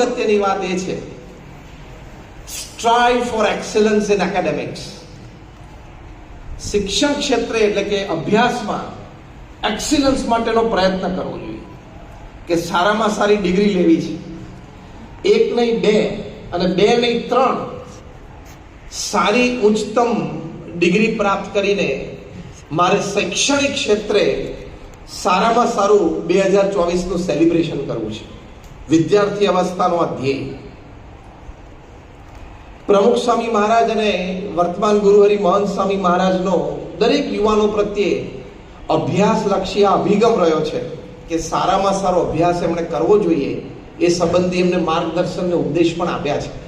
અગત્યની વાત એ છે. Strive for excellence in academics શિક્ષણ ક્ષેત્રે એટલે કે અભ્યાસમાં એક્સિલન્સ માટેનો પ્રયત્ન કરવો જોઈએ. કે સારામાં સારી ડિગ્રી લેવી છે. એક નહીં બે અને બે નહીં ત્રણ સારી ઉચ્ચતમ ડિગ્રી પ્રાપ્ત કરીને મારે શૈક્ષણિક ક્ષેત્રે સારામાં સારું બે હજાર ચોવીસનું સેલિબ્રેશન કરવું છે. વિદ્યાર્થી અવસ્થાનો અધ્યેય. ધ્યેય પ્રમુખ સ્વામી મહારાજ અને વર્તમાન ગુરુહરિ મહંત સ્વામી મહારાજનો દરેક યુવાનો પ્રત્યે અભ્યાસલક્ષી આ અભિગમ રહ્યો છે કે સારામાં સારો અભ્યાસ એમણે કરવો જોઈએ એ સંબંધી એમને માર્ગદર્શન ને ઉપદેશ પણ આપ્યા છે.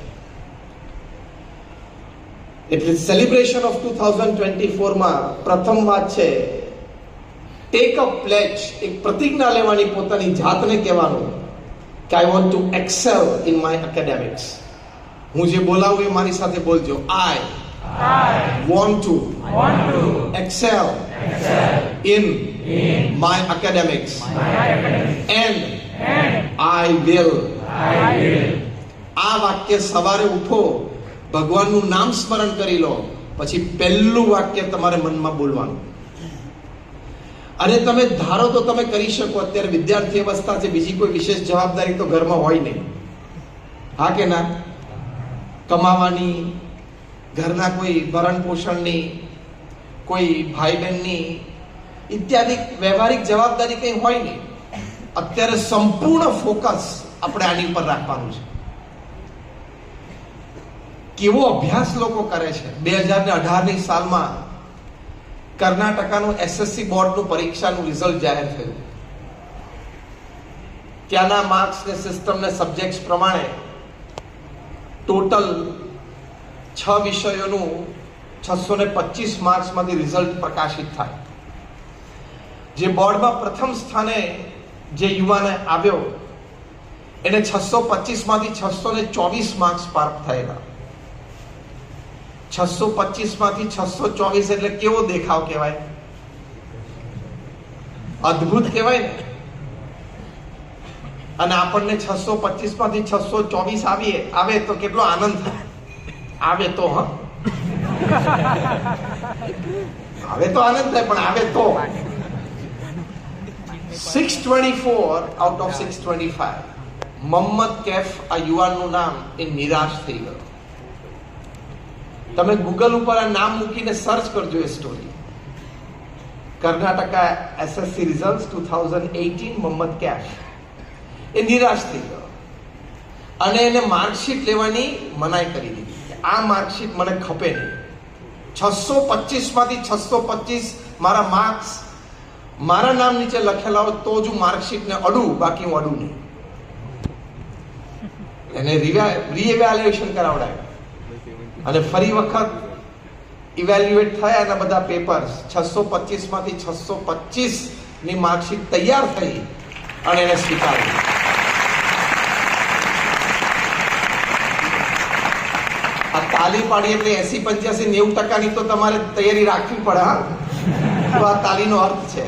એટલે celebration of two thousand twenty ફોરમાં પ્રથમ વાત છે ટેક અ પ્લેચ એક પ્રતિજ્ઞા લેવાની પોતાની જાતને કહેવાનું. કે I want to excel in my academics હું જે બોલાવું એ મારી સાથે બોલજો. I want to excel in my academics. And I will. આ વાક્ય સવારે ઉઠો, ભગવાનનું નામ સ્મરણ કરી લો, પછી પહેલું વાક્ય તમારે મનમાં બોલવાનું. અને તમે ધારો તો તમે કરી શકો. અત્યારે વિદ્યાર્થી અવસ્થા છે, બીજી કોઈ વિશેષ જવાબદારી તો ઘરમાં હોય નહીં. હા કે ના? કમાવાની, ઘરના કોઈ ભરણ પોષણની, કોઈ ભાઈ બહેનની ઇત્યાદિ વ્યવહારિક જવાબદારી કંઈ હોય નહીં. અત્યારે સંપૂર્ણ ફોકસ આપણે આની પર રાખવાનું છે. કેવો અભ્યાસ લોકો કરે છે. બે હજાર ને અઢારની સાલમાં કર્ણાટકાનું એસએસસી બોર્ડનું પરીક્ષાનું રિઝલ્ટ જાહેર થયું. ત્યાંના માર્ક્સ ને સિસ્ટમ ને સબ્જેક્ટ્સ પ્રમાણે ટોટલ છ વિષયોનું છસો ને પચીસ માર્ક્સમાંથી રિઝલ્ટ પ્રકાશિત થાય. જે બોર્ડમાં પ્રથમ સ્થાને જે યુવાને આવ્યો, એને છસો પચીસમાંથી છસો ને ચોવીસ માર્ક્સ પ્રાપ્ત થયેલા. છસો પચીસમાંથી છસો ચોવીસ એટલે કેવો દેખાવ કહેવાય? અદ્ભુત કહેવાય ને. અને આપણને છસો પચીસમાંથી છસો ચોવીસ આવીએ, આવે તો કેટલો આનંદ થાય. આવે તો, હ? આવે તો આનંદ થાય, પણ આવે તો. Six twenty four out of six twenty five Mohammad Kaif આ યુવાનનું નામ એ નિરાશ થઈ ગયો. તમે ગૂગલ ઉપર આ નામ મૂકીને સર્ચ કરજો એ story Karnataka SSC result two thousand eighteen Mohammad Kaif એ નિરાશ થઈ ગયો. અને એને માર્કશીટ લેવાની મનાઈ કરી દીધી આ માર્કશીટ મને ખપે નહીં. છસો પચીસમાંથી છસો પચીસ મારા માર્ક્સ મારા નામ નીચે લખેલા હોય તો જ હું માર્કશીટને અડું, બાકી હું અડું નહીં. એને રિવેલ્યુએશન કરાવડાય. અને ફરી વખત ઇવેલ્યુએટ થયા એના બધા પેપર્સ છસો પચીસમાંથી છસો પચીસની માર્કશીટ તૈયાર થઈ અને એને સ્વીકારી આ તાલી પાડી એટલે એસી પંચ્યાસી નેવું ટકાની તો તમારે તૈયારી રાખવી પડે, હા? તો આ તાલીનો અર્થ છે.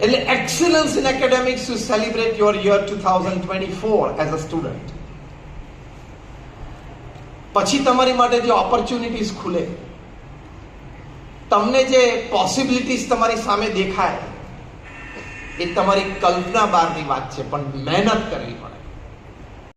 એટલે excellence in academics to celebrate your year two thousand twenty four as a student પછી તમારી માટે જે ઓપોર્ચ્યુનિટીઝ ખુલે, તમને જે પોસિબિલિટીઝ તમારી સામે દેખાય, એ તમારી કલ્પના બહારની વાત છે, પણ મહેનત કરવી પડે.